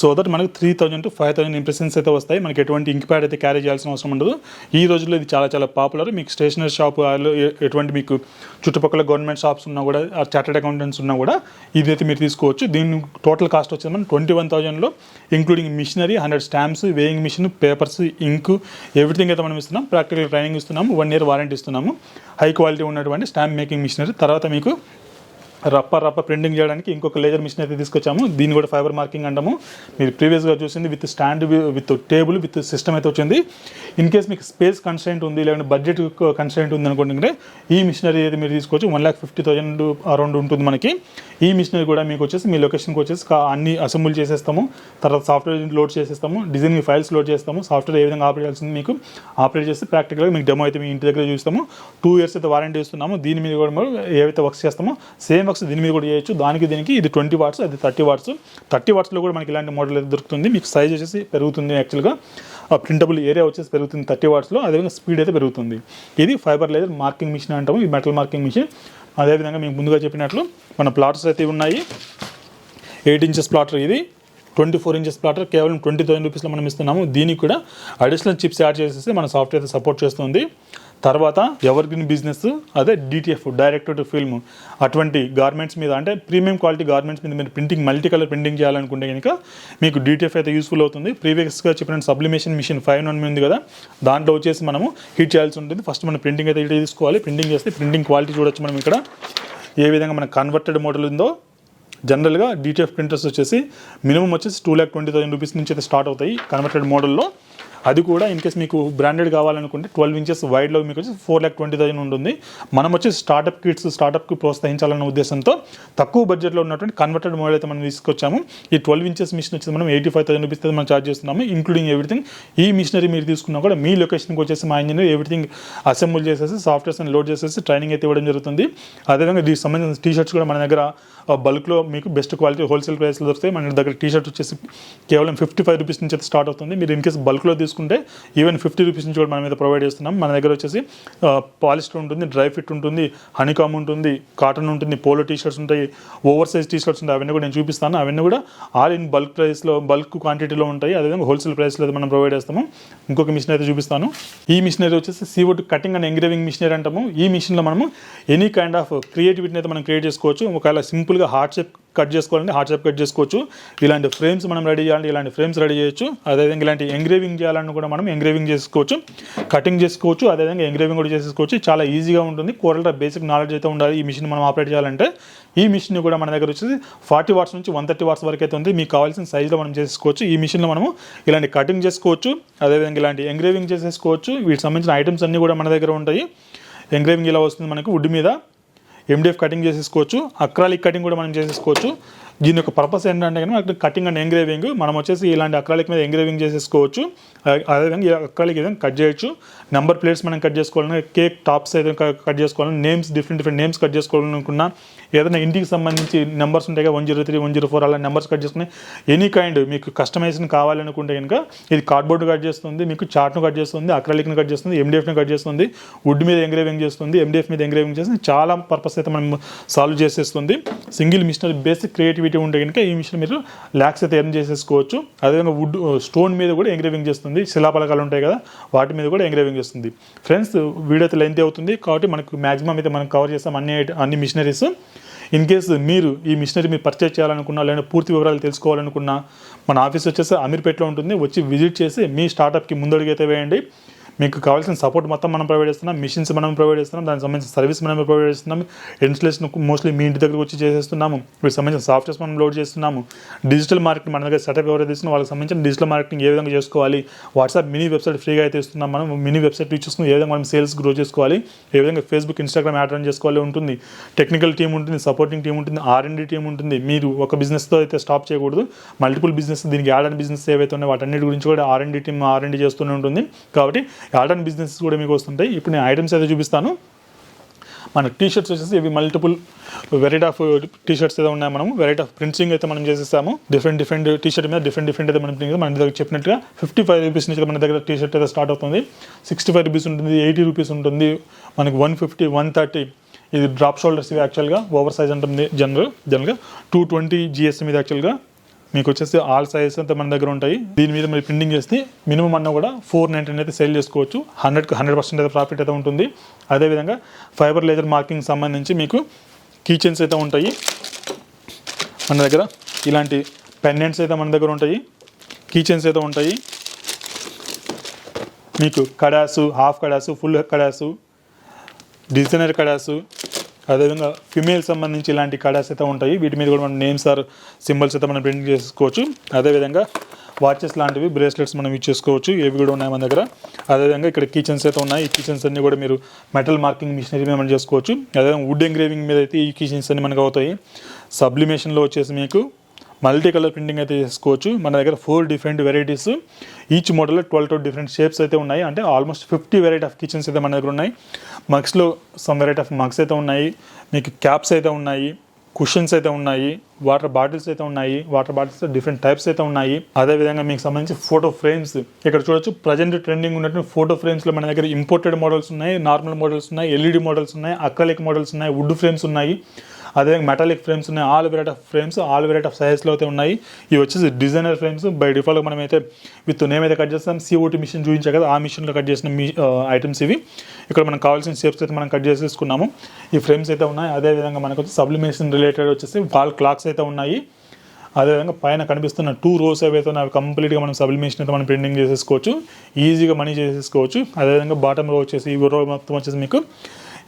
సో దట్ మనకు three thousand to five thousand impressions అయితే వస్తాయి. మనకి ఎటువంటి ఇంక్ ప్యాడ్ అయితే క్యారీ చేయాల్సిన అవసరం ఉండదు. ఈ రోజుల్లో ఇది చాలా చాలా పాపులర్ మీకు స్టేషనరీ షాప్ ఎటువంటి మీకు చుట్టుపక్కల గవర్నమెంట్ షాప్స్ ఉన్నా కూడా చార్టెడ్ అకౌంటెంట్స్ ఉన్నా కూడా ఇదైతే మీరు తీసుకోవచ్చు. దీని టోటల్ కాస్ట్ వచ్చేది మనం ట్వంటీ వన్ థౌజండ్లో ఇంక్లూడింగ్ మిషనరీ హండ్రెడ్ స్టాంప్స్ వేయింగ్ మిషన్ పేపర్స్ ఇంక్ ఎవ్రీథింగ్ అయితే మనం ఇస్తున్నాం. ప్రాక్టికల్ ట్రైనింగ్ ఇస్తున్నాము. వన్ ఇయర్ వారంటీ ఇస్తున్నాము. హై క్వాలిటీ ఉన్నటువంటి స్టాంప్ మేకింగ్ మిషనరీ తర్వాత మీకు రప్ప రప్ప ప్రింటింగ్ చేయడానికి ఇంకొక లేజర్ మిషన్ అయితే తీసుకొచ్చాము. దీన్ని కూడా ఫైబర్ మార్కింగ్ అంటాము. మీరు ప్రీవియస్గా చూసింది with stand with table with system అయితే వచ్చింది. ఇన్ కేస్ మీకు స్పేస్ కన్స్టెంట్ ఉంది లేదంటే బడ్జెట్ కన్స్టెంట్ ఉంది అనుకుంటే ఈ మిషనరీ అయితే మీరు తీసుకోవచ్చు. One lakh fifty thousand around ఉంటుంది మనకి. ఈ మిషనరీ కూడా మీకు వచ్చేసి మీ లొకేషన్కి వచ్చేసి అన్ని అసెంబుల్ చేసేస్తాము. తర్వాత సాఫ్ట్వేర్ లోడ్ చేసేస్తాము. డిజైన్ ఫైల్స్ లోడ్ చేస్తాము. సాఫ్ట్వేర్ ఏ విధంగా ఆపరేట్ చేయాల్సింది మీకు ఆపరేట్ చేసి ప్రాక్టికల్గా మీకు డెమో అయితే మీ ఇంటి దగ్గర చూస్తాము. టూ ఇయర్స్ అయితే వారంటీ ఇస్తున్నాము. దీని మీద కూడా ఏవైతే వర్క్స్ చేస్తామో సేమ్ వాట్స్ దీని మీద కూడా చేయొచ్చు. దానికి దీనికి ఇది ట్వంటీ వాట్స్ అది థర్టీ వాట్స్. థర్టీ వాట్స్లో కూడా మనకి ఇలాంటి మోడల్ అయితే దొరుకుతుంది. మీకు సైజ్ వచ్చేసి పెరుగుతుంది యాక్చువల్గా. ప్రింటబుల్ ఏరియా వచ్చేసి పెరుగుతుంది థర్టీ వాట్స్లో. అదేవిధంగా స్పీడ్ అయితే పెరుగుతుంది. ఇది ఫైబర్ లేజర్ మార్కింగ్ మిషన్ అంటాము. ఈ మెటల్ మార్కింగ్ మిషన్. అదేవిధంగా మీకు ముందుగా చెప్పినట్లు మన ప్లాట్స్ అయితే ఉన్నాయి. ఎయిట్ ఇంచెస్ ప్లాటర్ ఇది. Twenty four inches platter. కేవలం ట్వంటీ థౌసండ్ రూపీస్లో మనం ఇస్తున్నాము. దీనికి కూడా అడిషనల్ చిప్స్ యాడ్ చేసేసి మన సాఫ్ట్వేర్ సపోర్ట్ చేస్తుంది. తర్వాత ఎవర్ గ్రీన్ బిజినెస్ అదే డిటిఎఫ్ డైరెక్ట్ టు ఫిల్మ్ అటువంటి గార్మెంట్స్ మీద అంటే ప్రీమియం క్వాలిటీ గార్మెంట్స్ మీద మీరు ప్రింటింగ్ మల్టీ కలర్ ప్రింటింగ్ చేయాలనుకుంటే కనుక మీకు డిటిఎఫ్ అయితే యూస్ఫుల్ అవుతుంది. ప్రీవియస్గా చెప్పిన సబ్లిమేషన్ మిషన్ ఫైవ్ వన్ ఉంది కదా. దాంట్లో వచ్చేసి మనము హీట్ చేయాల్సి ఉంటుంది. ఫస్ట్ మనం ప్రింటింగ్ అయితే హీట్ తీసుకోవాలి. ప్రింటింగ్ చేస్తే ప్రింటింగ్ క్వాలిటీ చూడొచ్చు మనం ఇక్కడ. ఏ విధంగా మన కన్వర్టెడ్ మోడల్ ఉందో. జనరల్గా డిటిఎఫ్ ప్రింటర్స్ వచ్చేసి మినిమం వచ్చేసి two lakh twenty thousand rupees నుంచి అయితే స్టార్ట్ అవుతాయి కన్వర్టెడ్ మోడల్లో అది కూడా ఇన్ కేస్ మీకు బ్రాండెడ్ కావాలనుకుంటే ట్వెల్వ్ ఇంచెస్ వైడ్లో మీకు వచ్చి ఫోర్ ల్యాక్ ట్వంటీ థౌసండ్ ఉంటుంది. మనం వచ్చి స్టార్టప్ కిట్స్ స్టార్టప్కి ప్రోత్సహించాలన్న ఉద్దేశంతో తక్కువ బడ్జెట్లో ఉన్నటువంటి కన్వర్టెడ్ మోడల్ అయితే మనం తీసుకొచ్చాము. ఈ ట్వెల్వ్ ఇంచెస్ మిషన్ వచ్చి మనం ఎయిటీ ఫైవ్ థౌసండ్ రూపీస్ మనం చార్జ్ చేస్తున్నాము ఇంక్లూడింగ్ ఎవ్రీథింగ్ ఈ మిషనరీ మీరు తీసుకున్నా కూడా మీ లొకేషన్కి వచ్చేసి మా ఇంజనీర్ ఎవ్రీథింగ్ అసెంబుల్ చేసేసి సాఫ్ట్వేర్స్ లోడ్ చేసేసి ట్రైనింగ్ అయితే ఇవ్వడం జరుగుతుంది. అదేవిధంగా దీనికి సంబంధించిన టీ షర్ట్స్ కూడా మన దగ్గర బల్క్లో మీకు బెస్ట్ క్వాలిటీ హోల్సేల్ ప్రైస్లో దొరుకుతాయి. మన దగ్గర టీ షర్ట్ వచ్చేసి కేవలం ఫిఫ్టీ ఫైవ్ రూపీస్ నుంచి అయితే స్టార్ట్ అవుతుంది. మీరు ఇన్ బల్క్లో తీసుకుంటే ఈవెన్ ఫిఫ్టీ రూపీస్ నుంచి కూడా మన మీద ప్రొవైడ్ చేస్తున్నాం. మన దగ్గర వచ్చేసి పాలిస్టర్ ఉంటుంది డ్రై ఫిట్ ఉంటుంది హనీకామ్ ఉంటుంది కాటన్ ఉంటుంది పోలో టీ షర్ట్స్ ఉంటాయి ఓవర్ సైజ్ టీ షర్ట్స్ ఉంటాయి అవన్నీ కూడా నేను చూపిస్తాను. అవన్నీ కూడా ఆల్ ఇన్ బల్క్ ప్రైస్లో బల్క్ క్వాంటిటీలో ఉంటాయి. అదేవిధంగా హోల్సేల్ ప్రైస్లో అయితే మనం ప్రొవైడ్ చేస్తాము. ఇంకొక మిషన్ అయితే చూపిస్తాను. ఈ మిషనరీ వచ్చేసి సీవుడ్ కటింగ్ అండ్ ఎంగ్రేవింగ్ మిషనరీ అంటాము. ఈ మిషన్లో మనము ఎనీ కైండ్ ఆఫ్ క్రియేటివిటీని అయితే మనం క్రియేట్ చేసుకోవచ్చు. ఒకవేళ సింపుల్గా హార్ట్ షేప్ కట్ చేసుకోవాలంటే హార్ట్ షేప్ కట్ చేసుకోవచ్చు. ఇలాంటి ఫ్రేమ్స్ మనం రెడీ చేయాలంటే ఇలాంటి ఫ్రేమ్స్ రెడీ చేయొచ్చు. అదేవిధంగా ఇలాంటి ఎంగ్రేవింగ్ చేయాలని కూడా మనం ఎంగ్రేవింగ్ చేసుకోవచ్చు. కటింగ్ చేసుకోవచ్చు. అదేవిధంగా ఎంగ్రేవింగ్ కూడా చేసుకోవచ్చు. చాలా ఈజీగా ఉంటుంది. కూరల బేసిక్ నాలెడ్జ్ అయితే ఉండాలి. ఈ మిషన్ మనం ఆపరేట్ చేయాలంటే. ఈ మిషన్ కూడా మన దగ్గర వచ్చేసి ఫార్టీ వాట్స్ నుంచి వన్ థర్టీ వాట్స్ వరకు అయితే ఉంది. మీకు కావాల్సిన సైజులో మనం చేసుకోవచ్చు. ఈ మిషన్లో మనము ఇలాంటి కటింగ్ చేసుకోవచ్చు. అదేవిధంగా ఇలాంటి ఎంగ్రేవింగ్ చేసేసుకోవచ్చు. వీటికి సంబంధించిన ఐటమ్స్ అన్నీ కూడా మన దగ్గర ఉంటాయి. ఎంగ్రేవింగ్ ఇలా వస్తుంది మనకి? వుడ్ మీద. ఎండిఎఫ్ కటింగ్ చేసేసుకోవచ్చు. అక్రాలిక్ కటింగ్ కూడా మనం చేసేసుకోవచ్చు. దీని యొక్క పర్పస్ ఏంటంటే కానీ మనకి కటింగ్ అండ్ ఎంగ్రేవింగ్ మనం వచ్చేసి ఇలాంటి అక్రాలిక్ మీద ఎంగ్రేవింగ్ చేసేసుకోవచ్చు. అదే- అదేవిధంగా అక్రాలిక్ ఏదైనా కట్ చేయొచ్చు. నెంబర్ ప్లేట్స్ మనం కట్ చేసుకోవాలన్నా కేక్ టాప్స్ ఏదైనా కట్ చేసుకోవాలన్నా names different different names cut చేసుకోవాలనుకున్నా ఏదైనా ఇంటికి సంబంధించి నెంబర్స్ ఉంటాయి కదా one zero three one zero four అలా నెంబర్స్ కట్ చేసుకుని ఎనీ కైండ్ మీకు కస్టమైజేషన్ కావాలనుకుంటే కనుక ఇది కార్డ్బోర్డ్ కట్ చేస్తుంది మీకు చార్ట్ను కట్ చేస్తుంది అక్రాలిక్ని కట్ చేస్తుంది ఎండిఎఫ్ని కట్ చేస్తుంది వుడ్ మీద ఎంగ్రేవింగ్ చేస్తుంది ఎండిఎఫ్ మీద ఎంగ్రేవింగ్ చేస్తుంది చాలా పర్పస్ అయితే మనం సాల్వ్ చేసేస్తుంది. సింగిల్ మిషనరీ బేసిక్ క్రియేటివిటీ ఉంటే కనుక ఈ మిషన్ మీరు ల్యాక్స్ అయితే ఎర్న్ చేసేసుకోవచ్చు. అదేవిధంగా వుడ్ స్టోన్ uh, మీద కూడా ఎంగ్రేవింగ్ చేస్తుంది. శిలాపలకాలు ఉంటాయి కదా వాటి మీద కూడా ఎంగ్రేవింగ్ చేస్తుంది. ఫ్రెండ్స్ వీడియో అయితే లెంత్ అవుతుంది కాబట్టి మనకు మ్యాక్సిమం అయితే మనం కవర్ చేస్తాం అన్ని అన్ని మిషనరీస్ ఇన్ కేసు మీరు ఈ మిషనరీ మీరు పర్చేజ్ చేయాలనుకున్నా లేదా పూర్తి వివరాలు తెలుసుకోవాలనుకున్నా మన ఆఫీస్ వచ్చేసి అమీర్పేటలో ఉంటుంది. వచ్చి విజిట్ చేసి మీ స్టార్టప్కి ముందడుగైతే వేయండి. మీకు కావాల్సిన సపోర్ట్ మొత్తం మనం ప్రొవైడ్ చేస్తున్నాం. మిషన్స్ మనం ప్రొవైడ్ చేస్తున్నాం. దానికి సంబంధించిన సర్వీస్ మనం ప్రొవైడ్ చేస్తున్నాం. ఇన్స్టలేషన్ మోస్ట్లీ మీ ఇంటి దగ్గరకు వచ్చి చేసేస్తున్నాము. వీటికి సంబంధించిన సాఫ్ట్వేర్స్ మనం లోడ్ చేస్తున్నాము. డిజిటల్ మార్కెటింగ్ మన దగ్గర సెటప్ ఎవరైతే తీసుకున్నా వాళ్ళకి సంబంధించిన డిజిటల్ మార్కెటింగ్ ఏ విధంగా చేసుకోవాలి? వాట్సాప్ మినీ వెబ్సైట్ ఫ్రీగా అయితే ఇస్తున్నాం మనం. మినీ వెబ్సైట్ చూసుకుని ఏ విధంగా మనం సేల్స్ గ్రో చేసుకోవాలి? ఏ విధంగా ఫేస్బుక్ ఇన్స్టాగ్రామ్ యాడ్ రన్ చేసుకోవాలి ఉంటుంది? టెక్నికల్ టీం ఉంటుంది సపోర్టింగ్ టీం ఉంటుంది ఆర్ అండ్ టీం ఉంటుంది. మీరు ఒక బిజినెస్తో అయితే స్టాప్ చేయకూడదు. మల్టిపుల్ బిజినెస్ దీనికి యాడ్ అండ్ బిజినెస్ ఏవైతే ఉన్నాయో వాటన్నిటి గురించి కూడా R and team R and చేస్తూనే ఉంటుంది. కాబట్టి యాడ్ బిజినెస్ కూడా మీకు వస్తుంటాయి. ఇప్పుడు నేను ఐటమ్స్ అయితే చూపిస్తాను. మన టీషర్ట్స్ వచ్చేసి ఇవి multiple variety of T shirts ఉన్నాయి మనం వెరైటీ ఆఫ్ ప్రింటింగ్ అయితే మనం చేసేస్తాము. డిఫరెంట్ డిఫరెంట్ టీ షర్ట్ మీద డిఫరెంట్ డిఫరెంట్ అయితే మనం ప్రింటింగ్ మన దగ్గర చెప్పినట్టుగా ఫిఫ్టీ ఫైవ్ రూపీస్ నుంచి మన దగ్గర టీషర్ట్ అయితే స్టార్ట్ అవుతుంది. సిక్స్టీ ఫైవ్ రూపీస్ ఉంటుంది ఎయిటీ రూపీస్ ఉంటుంది. మనకి వన్ ఫిఫ్టీ వన్ థర్టీ ఇది డ్రాప్ షోల్డర్స్ ఇవి యాక్చువల్గా ఓవర్ సైజ్ ఉంటుంది జనరల్ జనరల్గా టూ ట్వంటీ జిఎస్ మీద యాక్చువల్గా మీకు వచ్చేసి ఆల్ సైజెస్ అయితే మన దగ్గర ఉంటాయి. దీని మీద మీరు ప్రింటింగ్ చేస్తే మినిమం అన్న కూడా ఫోర్ నైంటీ అయితే సేల్ చేసుకోవచ్చు. హండ్రెడ్కి హండ్రెడ్ పర్సెంట్ అయితే ప్రాఫిట్ అయితే ఉంటుంది. అదేవిధంగా ఫైబర్ లేజర్ మార్కింగ్ సంబంధించి మీకు కీచెన్స్ అయితే ఉంటాయి. మన దగ్గర ఇలాంటి పెండెంట్స్ అయితే మన దగ్గర ఉంటాయి. కీచెన్స్ అయితే ఉంటాయి. మీకు కడాసు హాఫ్ కడాసు ఫుల్ కడాసు డిజైనర్ కడాసు అదేవిధంగా ఫిమేల్ సంబంధించి ఇలాంటి కడాస్ అయితే ఉంటాయి. వీటి మీద కూడా మనం నేమ్స్ ఆర్ సింబల్స్ అయితే మనం ప్రింట్ చేసుకోవచ్చు. అదేవిధంగా వాచెస్ లాంటివి బ్రేస్లెట్స్ మనం యూజ్ చేసుకోవచ్చు. ఏవి కూడా ఉన్నాయి మన దగ్గర. అదేవిధంగా ఇక్కడ కిచెన్స్ అయితే ఉన్నాయి. ఈ కిచెన్స్ అన్ని కూడా మీరు మెటల్ మార్కింగ్ మిషనరీ మీద మనం చేసుకోవచ్చు. అదేవిధంగా వుడ్ ఎంగ్రేవింగ్ మీద అయితే ఈ కిచెన్స్ అన్ని మనకు అవుతాయి. సబ్లిమేషన్లో వచ్చేసి మీకు మల్టీ కలర్ ప్రింటింగ్ అయితే చేసుకోవచ్చు. మన దగ్గర ఫోర్ డిఫరెంట్ వెరైటీస్ ఈచ్ మోడల్లో ట్వెల్వ్ టు డిఫరెంట్ షేప్స్ అయితే ఉన్నాయి. అంటే almost fifty variety of keychains అయితే మన దగ్గర ఉన్నాయి. మగ్స్లో సమ్ వెరైటీ ఆఫ్ మగ్స్ అయితే ఉన్నాయి. మీకు క్యాప్స్ అయితే ఉన్నాయి. కుషన్స్ అయితే ఉన్నాయి. వాటర్ బాటిల్స్ అయితే ఉన్నాయి. వాటర్ బాటిల్స్ డిఫరెంట్ టైప్స్ అయితే ఉన్నాయి. అదేవిధంగా మీకు సంబంధించి ఫోటో ఫ్రేమ్స్ ఇక్కడ చూడొచ్చు ప్రజెంట్ ట్రెండింగ్ ఉన్నటువంటి ఫోటో ఫ్రేమ్స్లో మన దగ్గర ఇంపోర్టెడ్ మోడల్స్ ఉన్నాయి నార్మల్ మోడల్స్ ఉన్నాయి ఎల్ఈడి మోడల్స్ ఉన్నాయి అక్రలిక్ మోడల్స్ ఉన్నాయి వుడ్ ఫ్రేమ్స్ ఉన్నాయి. అదేవిధంగా మెటాలిక్ ఫ్రేమ్స్ ఉన్నాయి all variety of frames all variety of సైజెస్లో అయితే ఉన్నాయి. ఇవి వచ్చేసి డిజైనర్ ఫ్రేమ్స్ బై డిఫాల్ట్ మనం అయితే విత్ నేమ్ అయితే కట్ చేస్తాం. సిఓటి మిషన్ చూపించా కదా ఆ మిషన్లో కట్ చేసిన మీ ఐటమ్స్ ఇవి. ఇక్కడ మనకు కావాల్సిన షేప్స్ అయితే మనం కట్ చేసేసుకున్నాము. ఈ ఫ్రేమ్స్ అయితే ఉన్నాయి. అదేవిధంగా మనకు వచ్చి సబ్లిమేషన్ రిలేటెడ్ వచ్చేసి వాల్ క్లాక్స్ అయితే ఉన్నాయి. అదేవిధంగా పైన కనిపిస్తున్న టూ రోస్ ఏవైతే అయితే అవి కంప్లీట్గా మనం సబ్లిమేషన్ అయితే మనం ప్రింటింగ్ చేసేసుకోవచ్చు. ఈజీగా మనీ చేసేసుకోవచ్చు. అదేవిధంగా బాటమ్ రో వచ్చేసి ఈ రో మొత్తం వచ్చేసి మీకు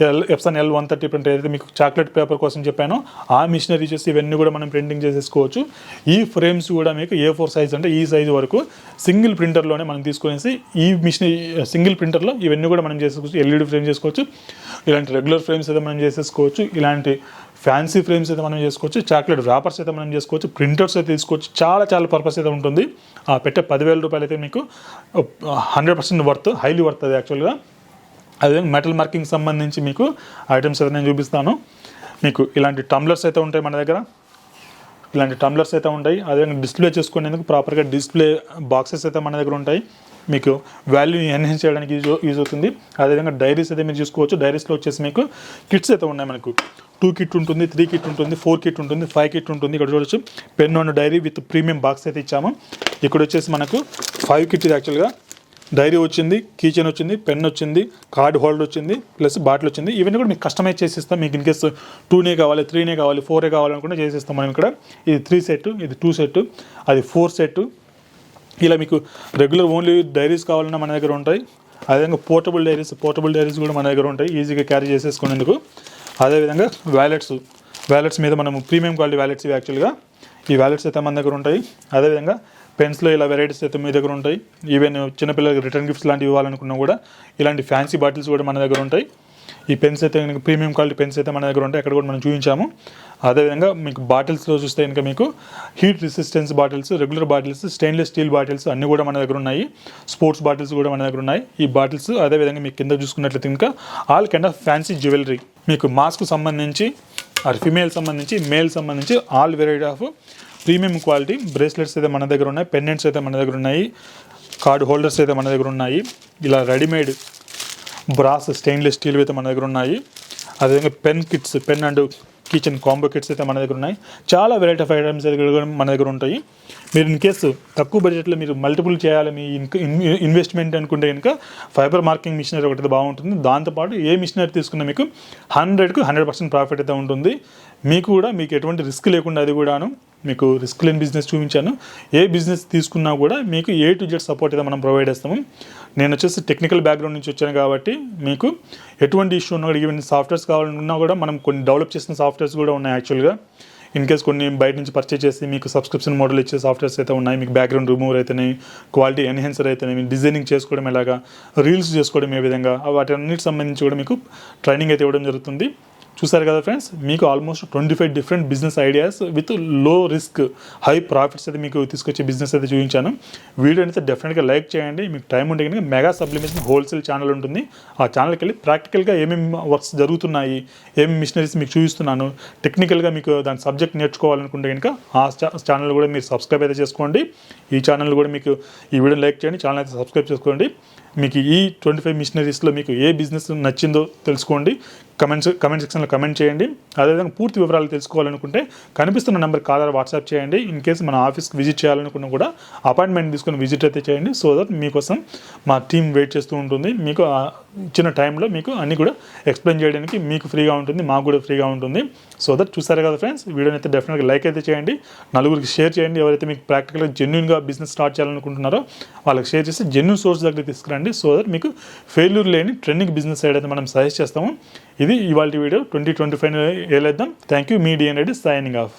L Epson L one thirty printer ఏదైతే మీకు చాక్లెట్ పేపర్ కోసం చెప్పానో ఆ మిషనరీ చేసి ఇవన్నీ కూడా మనం ప్రింటింగ్ చేసేసుకోవచ్చు. ఈ ఫ్రేమ్స్ కూడా మీకు ఏ ఫోర్ సైజ్ అంటే ఈ సైజ్ వరకు సింగిల్ ప్రింటర్లోనే మనం తీసుకునేసి ఈ మిషనరీ సింగిల్ ప్రింటర్లో ఇవన్నీ కూడా మనం చేసుకోవచ్చు ఎల్ఈడి ఫ్రేమ్ చేసుకోవచ్చు. ఇలాంటి రెగ్యులర్ ఫ్రేమ్స్ అయితే మనం చేసేసుకోవచ్చు. ఇలాంటి ఫ్యాన్సీ ఫ్రేమ్స్ అయితే మనం చేసుకోవచ్చు. చాక్లెట్ వ్యాపర్స్ అయితే మనం చేసుకోవచ్చు. ప్రింటర్స్ అయితే తీసుకోవచ్చు. చాలా చాలా పర్పస్ అయితే ఉంటుంది. ఆ పెట్టే పదివేల రూపాయలు అయితే మీకు hundred percent worth highly worth అది యాక్చువల్గా. అదేవిధంగా మెటల్ మార్కింగ్ సంబంధించి మీకు ఐటమ్స్ అయితే నేను చూపిస్తాను. మీకు ఇలాంటి టంబ్లర్స్ అయితే ఉంటాయి మన దగ్గర. ఇలాంటి టంబ్లర్స్ అయితే ఉంటాయి. అదేవిధంగా డిస్ప్లే చేసుకునేందుకు ప్రాపర్గా డిస్ప్లే బాక్సెస్ అయితే మన దగ్గర ఉంటాయి. మీకు వాల్యూ ఎన్హాన్స్ చేయడానికి యూజ్ యూజ్ అవుతుంది. అదేవిధంగా డైరీస్ అయితే మీరు చూసుకోవచ్చు. డైరీస్లో వచ్చేసి మీకు కిట్స్ అయితే ఉన్నాయి మనకు. టూ కిట్ ఉంటుంది త్రీ కిట్ ఉంటుంది ఫోర్ కిట్ ఉంటుంది ఫైవ్ కిట్ ఉంటుంది. ఇక్కడ చూడొచ్చు. Pen and diary with premium box అయితే ఇచ్చాము. ఇక్కడ వచ్చేసి మనకు ఫైవ్ కిట్ ఇది యాక్చువల్గా డైరీ వచ్చింది కీచెన్ వచ్చింది పెన్ వచ్చింది కార్డ్ హోల్డర్ వచ్చింది ప్లస్ బాటిల్ వచ్చింది. ఇవన్నీ కూడా మీకు కస్టమైజ్ చేసిస్తాం. మీకు ఇన్ కేసు టూనే కావాలి త్రీనే కావాలి ఫోరే కావాలనుకుంటే చేసిస్తాం మనం ఇక్కడ. ఇది త్రీ సెట్ ఇది టూ సెట్ అది ఫోర్ సెట్. ఇలా మీకు రెగ్యులర్ ఓన్లీ డైరీస్ కావాలన్నా మన దగ్గర ఉంటాయి. అదేవిధంగా పోర్టబుల్ డైరీస్ పోర్టబుల్ డైరీస్ కూడా మన దగ్గర ఉంటాయి. ఈజీగా క్యారీ చేసేసుకునేందుకు. అదేవిధంగా వ్యాలెట్స్ వ్యాలెట్స్ మీద మనం ప్రీమియం క్వాలిటీ వ్యాలెట్స్ ఇవి యాక్చువల్గా ఈ వ్యాలెట్స్ అయితే మన దగ్గర ఉంటాయి. అదేవిధంగా పెన్స్లో ఇలా వెరైటీస్ అయితే మీ దగ్గర ఉంటాయి. ఈవెన్ చిన్నపిల్లలకి రిటర్న్ గిఫ్ట్స్ లాంటివి ఇవ్వాలనుకున్నా కూడా ఇలాంటి ఫ్యాన్సీ బాటిల్స్ కూడా మన దగ్గర ఉంటాయి. ఈ పెన్స్ అయితే కనుక ప్రీమియం క్వాలిటీ పెన్స్ అయితే మన దగ్గర ఉంటాయి. అక్కడ కూడా మనం చూపించాము. అదేవిధంగా మీకు బాటిల్స్లో చూస్తే కనుక మీకు heat resistance bottles regular bottles stainless steel bottles అన్నీ కూడా మన దగ్గర ఉన్నాయి. స్పోర్ట్స్ బాటిల్స్ కూడా మన దగ్గర ఉన్నాయి. ఈ బాటిల్స్ అదేవిధంగా మీకు కింద చూసుకున్నట్లయితే ఇంకా all kind of fancy jewellery మీకు మాస్క్ సంబంధించి ఆర్ ఫిమేల్ సంబంధించి మేల్ సంబంధించి all variety of premium quality. Bracelets అయితే మన దగ్గర ఉన్నాయి పెండెంట్స్ అయితే మన దగ్గర ఉన్నాయి కార్డ్ హోల్డర్స్ అయితే మన దగ్గర ఉన్నాయి. ఇలా రెడీమేడ్ బ్రాస్ స్టెయిన్లెస్ స్టీల్ అయితే మన దగ్గర ఉన్నాయి. అదేవిధంగా pen kits pen and keychain combo kits అయితే మన దగ్గర ఉన్నాయి. చాలా వెరైటీ ఆఫ్ ఐటమ్స్ అయితే కూడా మన దగ్గర ఉంటాయి. మీరు ఇన్ కేసు తక్కువ బడ్జెట్లో మీరు మల్టిపుల్ చేయాలి మీ ఇన్వెస్ట్మెంట్ అనుకుంటే కనుక ఫైబర్ మార్కింగ్ మిషనరీ ఒకటి బాగుంటుంది. దాంతోపాటు ఏ మిషనరీ తీసుకున్నా మీకు హండ్రెడ్కు హండ్రెడ్ పర్సెంట్ ప్రాఫిట్ అయితే ఉంటుంది. మీకు కూడా మీకు ఎటువంటి రిస్క్ లేకుండా అది కూడాను మీకు రిస్క్ లేని బిజినెస్ చూపించాను. ఏ బిజినెస్ తీసుకున్నా కూడా మీకు ఏ టు జెడ్ సపోర్ట్ అయితే మనం ప్రొవైడ్ చేస్తాము. నేను వచ్చేసి టెక్నికల్ బ్యాక్గ్రౌండ్ నుంచి వచ్చాను కాబట్టి మీకు ఎటువంటి ఇష్యూ ఉన్నా కూడా ఈవెన్ సాఫ్ట్వేర్స్ కావాలన్నా కూడా మనం కొన్ని డెవలప్ చేసిన సాఫ్ట్వేర్స్ కూడా ఉన్నాయి యాక్చువల్గా ఇన్ కేస్ కొన్ని బయట నుంచి పర్చేస్ చేసి మీకు సబ్స్క్రిప్షన్ మోడల్ ఇచ్చే సాఫ్ట్వేర్స్ అయితే ఉన్నాయి మీకు బ్యాక్గ్రౌండ్ రిమూవర్ అయితేనే క్వాలిటీ ఎన్హెన్సర్ అయితేనే డిజైనింగ్ చేసుకోవడం ఎలాగా రీల్స్ చేసుకోవడం ఏ విధంగా వాటి అన్నిటి సంబంధించి కూడా మీకు ట్రైనింగ్ అయితే ఇవ్వడం జరుగుతుంది. చూసారు కదా ఫ్రెండ్స్ మీకు almost twenty five different business ideas విత్లో risk high profits అయితే మీకు తీసుకొచ్చే బిజినెస్ అయితే చూపించాను. వీడియో అయితే డెఫినెట్గా లైక్ చేయండి. మీకు టైం ఉంటే కనుక మెగా సప్లిమెంట్స్ హోల్సేల్ ఛానల్ ఉంటుంది. ఆ ఛానల్కి వెళ్ళి ప్రాక్టికల్గా ఏమేమి వర్క్స్ జరుగుతున్నాయి ఏమేమి మిషనరీస్ మీకు చూపిస్తున్నాను టెక్నికల్గా మీకు దాని సబ్జెక్ట్ నేర్చుకోవాలనుకుంటే కనుక ఆ ఛానల్ కూడా మీరు సబ్స్క్రైబ్ అయితే చేసుకోండి. ఈ ఛానల్ కూడా మీకు ఈ వీడియో లైక్ చేయండి. ఛానల్ అయితే సబ్స్క్రైబ్ చేసుకోండి. మీకు ఈ ట్వంటీ ఫైవ్ మిషనరీస్లో మీకు ఏ బిజినెస్ నచ్చిందో తెలుసుకోండి. కమెంట్స్ కమెంట్ సెక్షన్లో కమెంట్ చేయండి. అదేవిధంగా పూర్తి వివరాలు తెలుసుకోవాలనుకుంటే కనిపిస్తున్న నెంబర్ కాలర్ వాట్సాప్ చేయండి. ఇన్ కేసు మన ఆఫీస్కి విజిట్ చేయాలనుకున్నా కూడా అపాయింట్మెంట్ తీసుకుని విజిట్ అయితే చేయండి. సో దట్ మీకోసం మా టీం వెయిట్ చేస్తూ ఉంటుంది. మీకు ఇచ్చిన టైంలో మీకు అన్నీ కూడా ఎక్స్ప్లెయిన్ చేయడానికి మీకు ఫ్రీగా ఉంటుంది. మాకు కూడా ఫ్రీగా ఉంటుంది. సో దట్ చూసారు కదా ఫ్రెండ్స్ వీడియోని అయితే డెఫినెట్గా లైక్ అయితే చేయండి. నలుగురికి షేర్ చేయండి. ఎవరైతే మీకు ప్రాక్టికల్గా జెన్యున్గా బిజినెస్ స్టార్ట్ చేయాలనుకుంటున్నారో వాళ్ళకి షేర్ చేసి జెన్యున్ సోర్స్ దగ్గర తీసుకురండి. సో దట్ మీకు ఫెయిల్యూర్ లేని ట్రెండింగ్ బిజినెస్ సైడ్ అయితే మనం సజెస్ట్ చేస్తాము. ఇది ఇవాళ వీడియో. ట్వంటీ ట్వంటీ ఫైవ్ వేలేద్దాం థ్యాంక్ యూ మీ డిఎన్ సైనింగ్ ఆఫ్